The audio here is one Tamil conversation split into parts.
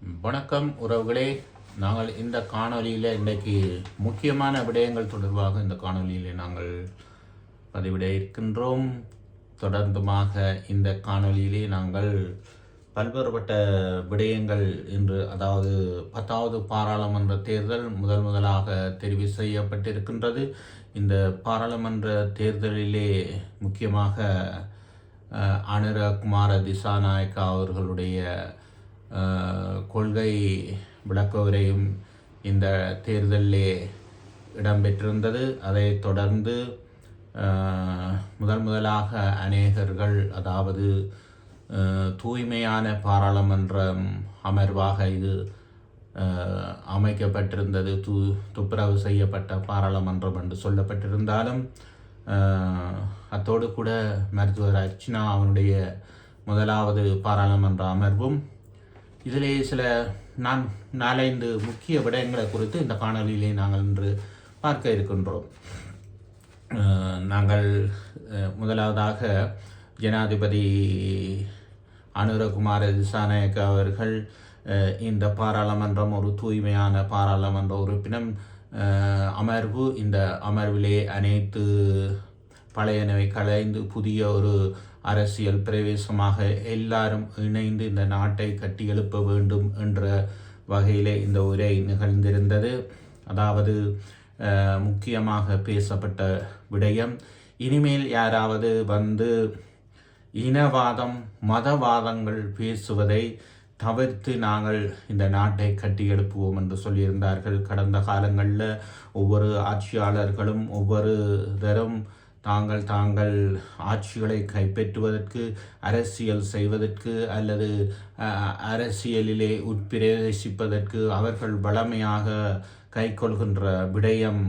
வணக்கம் உறவுகளே. நாங்கள் இந்த காணொலியில் இன்றைக்கு முக்கியமான விடயங்கள் தொடர்பாக இந்த காணொலியில் நாங்கள் பதிவிட இருக்கின்றோம். தொடர்ந்துமாக இந்த காணொளியிலே நாங்கள் பல்வேறுபட்ட விடயங்கள் இன்று அதாவது பத்தாவது பாராளுமன்ற தேர்தல் முதல் முதலாக தெரிவு செய்யப்பட்டிருக்கின்றது. இந்த பாராளுமன்ற தேர்தலிலே முக்கியமாக அனுரகுமார திசாநாயக்கா அவர்களுடைய கொள்கை விளக்கவுரையும் இந்த தேர்தலிலே இடம்பெற்றிருந்தது. அதைத் தொடர்ந்து முதல் முதலாக அநேகர்கள் அதாவது தூய்மையான பாராளுமன்றம் அமர்வாக இது அமைக்கப்பட்டிருந்தது. து துப்புரவு செய்யப்பட்ட பாராளுமன்றம் என்று சொல்லப்பட்டிருந்தாலும் அத்தோடு கூட மருத்துவர் அர்ச்சனா அவனுடைய முதலாவது பாராளுமன்ற அமர்வும் இதிலே சில நான் நாலைந்து முக்கிய விடயங்களை குறித்து இந்த காணொலியிலே நாங்கள் இன்று பார்க்க இருக்கின்றோம். நாங்கள் முதலாவதாக ஜனாதிபதி அனுரகுமார திசாநாயக்க அவர்கள் இந்த பாராளுமன்றம் ஒரு தூய்மையான பாராளுமன்ற உறுப்பினம் அமர்வு. இந்த அமர்விலே அனைத்து பழையனவை கலைந்து புதிய ஒரு அரசியல் பிரவேசமாக எல்லாரும் இணைந்து இந்த நாட்டை கட்டியெழுப்ப வேண்டும் என்ற வகையிலே இந்த உரை நிகழ்ந்திருந்தது. அதாவது முக்கியமாக பேசப்பட்ட விடயம் இனிமேல் யாராவது வந்து இனவாதம் மதவாதங்கள் பேசுவதை தவிர்த்து நாங்கள் இந்த நாட்டை கட்டியெழுப்புவோம் என்று சொல்லியிருந்தார்கள். கடந்த காலங்களில் ஒவ்வொரு ஆட்சியாளர்களும் ஒவ்வொரு தரும் தாங்கள் தாங்கள் ஆட்சிகளை கைப்பற்றுவதற்கு அரசியல் செய்வதற்கு அல்லது அரசியலிலே உட்பிரவேசிப்பதற்கு அவர்கள் வளமையாக கைக்கொள்கின்ற விடயம்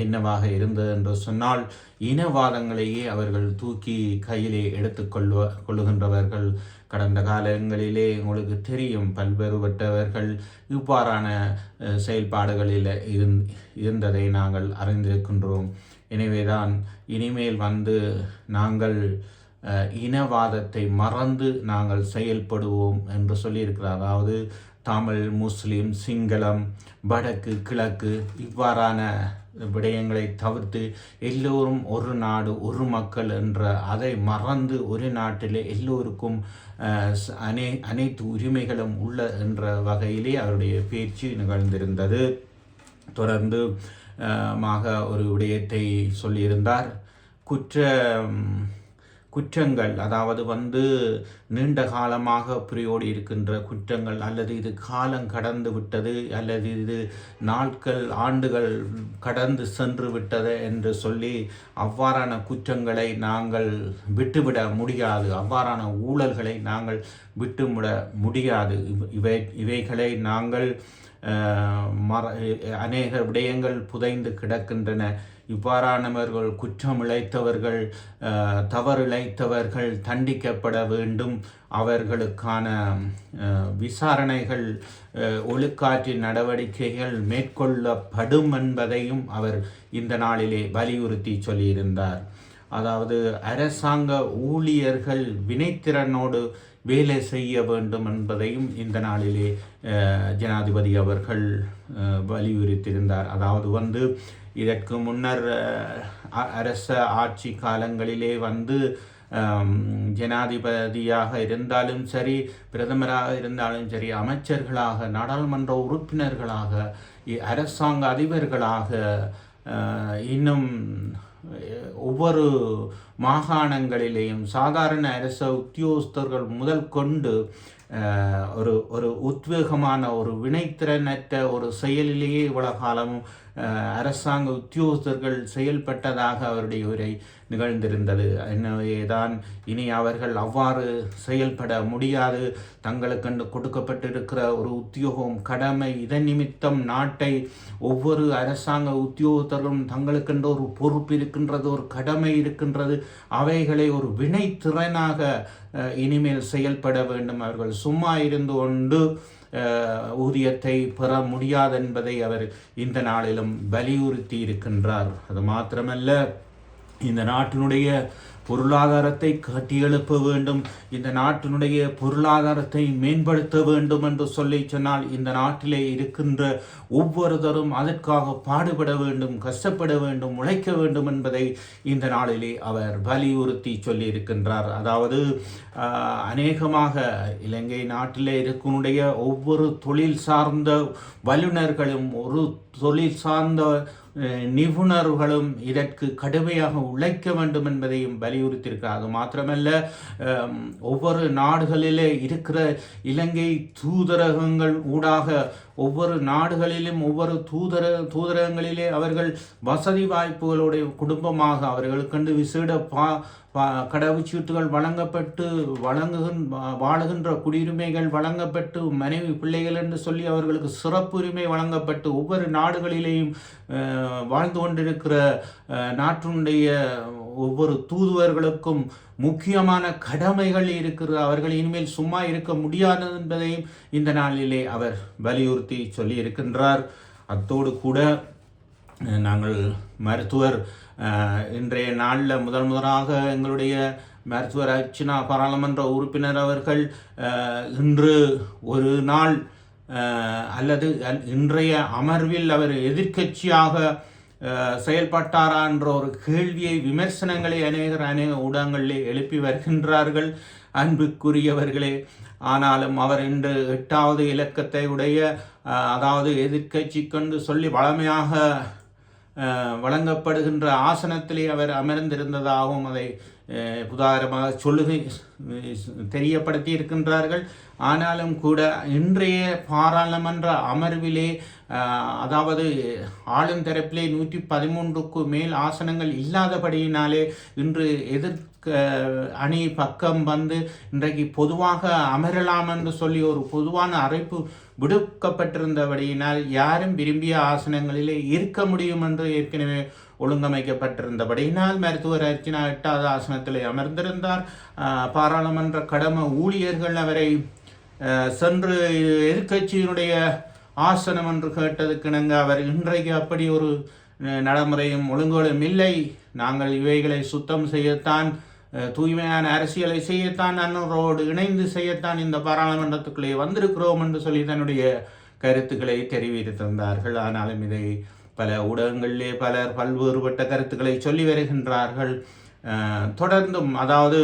என்னவாக இருந்தது என்று சொன்னால் இனவாதங்களையே அவர்கள் தூக்கி கையிலே எடுத்துக்கொள்வ கொள்ளுகின்றவர்கள். கடந்த காலங்களிலே உங்களுக்கு தெரியும் பல்வேறுபட்டவர்கள் இவ்வாறான செயல்பாடுகளில் இருந் இருந்ததை நாங்கள் அறிந்திருக்கின்றோம். எனவேதான் இனிமேல் வந்து நாங்கள் இனவாதத்தை மறந்து நாங்கள் செயல்படுவோம் என்று சொல்லியிருக்கிறார். அதாவது தமிழ் முஸ்லிம் சிங்களம் வடக்கு கிழக்கு இவ்வாறான விடயங்களை தவிர்த்து எல்லோரும் ஒரு நாடு ஒரு மக்கள் என்ற அதை மறந்து ஒரு நாட்டிலே எல்லோருக்கும் அனை அனைத்து உரிமைகளும் உள்ள என்ற வகையிலே அவருடைய பேச்சு நிகழ்ந்திருந்தது. தொடர்ந்து மாக ஒரு விடயத்தை சொல்லியிருந்தார். குற்ற குற்றங்கள் அதாவது வந்து நீண்ட காலமாக புரியோடி இருக்கின்ற குற்றங்கள் அல்லது இது காலம் கடந்து விட்டது அல்லது இது நாட்கள் ஆண்டுகள் கடந்து சென்று விட்டது என்று சொல்லி அவ்வாறான குற்றங்களை நாங்கள் விட்டுவிட முடியாது. அவ்வாறான ஊழல்களை நாங்கள் விட்டுமுட முடியாது. இவை இவைகளை நாங்கள் அஹ், மற அநேக விடயங்கள் புதைந்து கிடக்கின்றன. இவ்வாறானவர்கள் குற்றம் இழைத்தவர்கள் தவறு இழைத்தவர்கள் தண்டிக்கப்பட வேண்டும். அவர்களுக்கான விசாரணைகள் ஒழுக்காற்று நடவடிக்கைகள் மேற்கொள்ளப்படும் என்பதையும் அவர் இந்த நாளிலே வலியுறுத்தி சொல்லியிருந்தார். அதாவது அரசாங்க ஊழியர்கள் வினைத்திறனோடு வேலை செய்ய வேண்டும் என்பதையும் இந்த நாளிலே ஜனாதிபதி அவர்கள் வலியுறுத்தியிருந்தார். அதாவது வந்து இதற்கு முன்னர் அ- அரச ஆட்சி காலங்களிலே வந்து ஜனாதிபதியாக இருந்தாலும் சரி பிரதமராக இருந்தாலும் சரி அமைச்சர்களாக நாடாளுமன்ற உறுப்பினர்களாக இ- அரசாங்க அதிபர்களாக இன்னும் ஒவ்வொரு மாகாணங்களிலேயும் சாதாரண அரச உத்தியோகஸ்தர்கள் முதல் கொண்டு ஒரு ஒரு உத்வேகமான ஒரு வினைத்திறனற்ற ஒரு செயலிலேயே இவ்வளவு காலமும் அரசாங்க உத்தியோகஸ்தர்கள் செயல்பட்டதாக அவருடைய உரை நிகழ்ந்திருந்தது. எனவேதான் இனி அவர்கள் அவ்வாறு செயல்பட முடியாது. தங்களுக்கென்று கொடுக்கப்பட்டிருக்கிற ஒரு உத்தியோகம் கடமை இதன் நிமித்தம் நாட்டை ஒவ்வொரு அரசாங்க உத்தியோகத்தரும் தங்களுக்கென்று ஒரு பொறுப்பு இருக்கின்றது ஒரு கடமை இருக்கின்றது. அவைகளை ஒரு வினைத்திறனாக இனிமேல் செயல்பட வேண்டும் அவர்கள். சும்மா இருந்து கொண்டு அஹ், ஊதியத்தை பெற முடியாது என்பதை அவர் இந்த நாளிலும் வலியுறுத்தி இருக்கின்றார். அது மாத்திரமல்ல இந்த நாட்டினுடைய பொருளாதாரத்தை கட்டியெழுப்ப வேண்டும். இந்த நாட்டினுடைய பொருளாதாரத்தை மேம்படுத்த வேண்டும் என்று சொல்லி சொன்னால் இந்த நாட்டிலே இருக்கின்ற ஒவ்வொருத்தரும் அதற்காக பாடுபட வேண்டும் கஷ்டப்பட வேண்டும் உழைக்க வேண்டும் என்பதை இந்த நாளிலே அவர் வலியுறுத்தி சொல்லியிருக்கின்றார். அதாவது அநேகமாக இலங்கை நாட்டிலே இருக்கனுடைய ஒவ்வொரு தொழில் சார்ந்த வல்லுநர்களும் ஒரு தொழில் சார்ந்த நிபுணர்களும் இதற்கு கடுமையாக உழைக்க வேண்டும் என்பதையும் வலியுறுத்தியிருக்கிறார். அது மாத்திரமல்ல ஒவ்வொரு நாடுகளிலே இருக்கிற இலங்கை தூதரகங்கள் ஊடாக ஒவ்வொரு நாடுகளிலும் ஒவ்வொரு தூதர தூதரகங்களிலே அவர்கள் வசதி வாய்ப்புகளுடைய குடும்பமாக அவர்களுக்கென்று விசேட பா கடவுச்சீட்டுகள் வழங்கப்பட்டு வழங்குகின் வாழுகின்ற குடியுரிமைகள் வழங்கப்பட்டு மனைவி பிள்ளைகள் என்று சொல்லி அவர்களுக்கு சிறப்புரிமை வழங்கப்பட்டு ஒவ்வொரு நாடுகளிலேயும் வாழ்ந்து கொண்டிருக்கிற நாட்டினுடைய ஒவ்வொரு தூதுவர்களுக்கும் முக்கியமான கடமைகள் இருக்கிறது. அவர்கள் இனிமேல் சும்மா இருக்க முடியாது என்பதையும் இந்த நாளிலே அவர் வலியுறுத்தி சொல்லி இருக்கின்றார் அத்தோடு கூட நாங்கள் மருத்துவர் இன்றைய நாளில் முதல் முதலாக எங்களுடைய மருத்துவர் அர்ச்சனா பாராளுமன்ற உறுப்பினர் அவர்கள் இன்று ஒரு நாள் அல்லது இன்றைய அமர்வில் அவர் எதிர்கட்சியாக செயல்பட்டாரா என்ற ஒரு கேள்வியை விமர்சனங்களை அநேகர் அநேக ஊடகங்களிலே எழுப்பி வருகின்றார்கள். அன்புக்குரியவர்களே ஆனாலும் அவர் இன்று எட்டாவது இலக்கத்தை உடைய அதாவது எதிர்கட்சி கொண்டு சொல்லி வளமையாக வழங்கப்படுகின்ற ஆசனத்திலே அவர் அமர்ந்திருந்ததாகவும் அதை உதாரணமாக சொல்லுகை தெரியப்படுத்தி இருக்கின்றார்கள் ஆனாலும் கூட இன்றைய பாராளுமன்ற அமர்விலே அதாவது ஆளும் தரப்பிலே நூற்றி பதிமூன்றுக்கு மேல் ஆசனங்கள் இல்லாதபடியினாலே இன்று எதிர்க்க அணி பக்கம் வந்து இன்றைக்கு பொதுவாக அமரலாம் என்று சொல்லி ஒரு பொதுவான அழைப்பு விடுக்கப்பட்டிருந்தபடியினால் யாரும் விரும்பிய ஆசனங்களிலே இருக்க முடியும் என்று ஏற்கனவே ஒழுங்கமைக்கப்பட்டிருந்தபடியினால் மருத்துவர் அர்ச்சனா எட்டாவது ஆசனத்தில் அமர்ந்திருந்தார் பாராளுமன்ற கடமை ஊழியர்கள் அவரை சென்று எதிர்கட்சியினுடைய ஆசனம் என்று கேட்டதுக்கிணங்க அவர் இன்றைக்கு அப்படி ஒரு நடைமுறையும் ஒழுங்குகளும் இல்லை. நாங்கள் இவைகளை சுத்தம் செய்யத்தான் தூய்மையான அரசியலை செய்யத்தான் அன்னரோடு இணைந்து செய்யத்தான் இந்த பாராளுமன்றத்துக்குள்ளே வந்திருக்கிறோம் என்று சொல்லி தன்னுடைய கருத்துக்களை தெரிவித்திருந்தார்கள் ஆனாலும் இதை பல ஊடகங்களிலே பலர் பல்வேறுபட்ட கருத்துக்களை சொல்லி வருகின்றார்கள். தொடர்ந்தும் அதாவது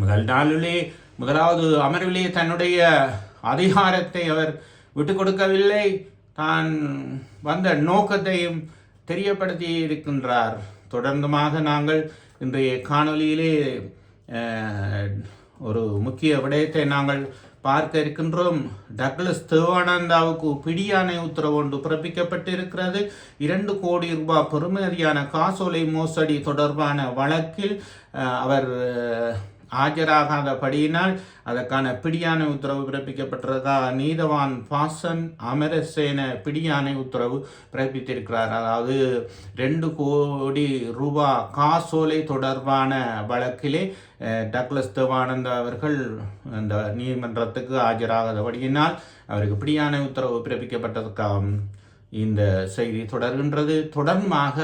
முதல் நாளிலே முதலாவது அமர்விலே தன்னுடைய அதிகாரத்தை அவர் விட்டு கொடுக்கவில்லை. தான் வந்த நோக்கத்தையும் தெரியப்படுத்தி இருக்கின்றார். தொடர்ந்துமாக நாங்கள் இன்றைய காணொலியிலே ஒரு முக்கிய விடயத்தை நாங்கள் பார்க்க இருக்கின்றோம். டக்ளஸ் தேவானந்தாவுக்கு பிடியானை உத்தரவு ஒன்று பிறப்பிக்கப்பட்டிருக்கிறது. இரண்டு கோடி ரூபாய் பெறுமதியான காசோலை மோசடி தொடர்பான வழக்கில் அவர் ஆஜராகாதபடியினால் அதற்கான பிடியானை உத்தரவு பிறப்பிக்கப்பட்டதா நீதவான் பாசன் அமரசேன பிடியானை உத்தரவு பிறப்பித்திருக்கிறார். அதாவது ரெண்டு கோடி ரூபா காசோலை தொடர்பான வழக்கிலே டக்ளஸ் தேவானந்த அவர்கள் அந்த நீதிமன்றத்துக்கு ஆஜராகாதபடியினால் அவருக்கு பிடியானை உத்தரவு பிறப்பிக்கப்பட்டதுக்காக இந்த செய்தி தொடர்கின்றது. தொடர்மாக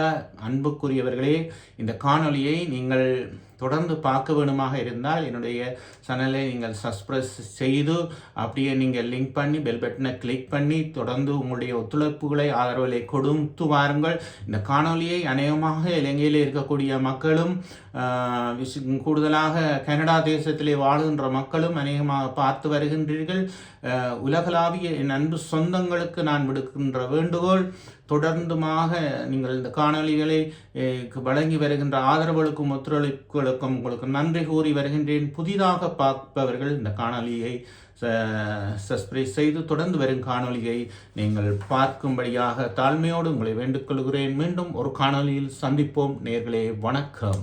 அன்புக்குரியவர்களே இந்த காணொலியை நீங்கள் தொடர்ந்து பார்க்க வேணுமாக இருந்தால் என்னுடைய சேனலை நீங்கள் சப்ஸ்கிரைப் செய்து அப்படியே நீங்கள் லிங்க் பண்ணி பெல் பட்டனை கிளிக் பண்ணி தொடர்ந்து உங்களுடைய ஒத்துழைப்புகளை ஆதரவுகளை கொடுத்து வாருங்கள். இந்த காணொலியை அநேகமாக இலங்கையில் இருக்கக்கூடிய மக்களும் கூடுதலாக கனடா தேசத்திலே வாழுகின்ற மக்களும் அநேகமாக பார்த்து வருகின்றீர்கள். உலகளாவிய என் அன்பு சொந்தங்களுக்கு நான் விடுக்கின்ற வேண்டுகோள் தொடர்ந்துமாக நீங்கள் இந்த காணொலிகளை வழங்கி வருகின்ற ஆதரவுகளுக்கும் ஒத்துழைப்புகளுக்கும் உங்களுக்கு நன்றி கூறி வருகின்றேன். புதிதாக பார்ப்பவர்கள் இந்த காணொலியை சப்ஸ்கிரைப் செய்து தொடர்ந்து வரும் காணொலியை நீங்கள் பார்க்கும்படியாக தாழ்மையோடு உங்களை வேண்டுகொள்கிறேன். மீண்டும் ஒரு காணொலியில் சந்திப்போம். நேர்களே வணக்கம்.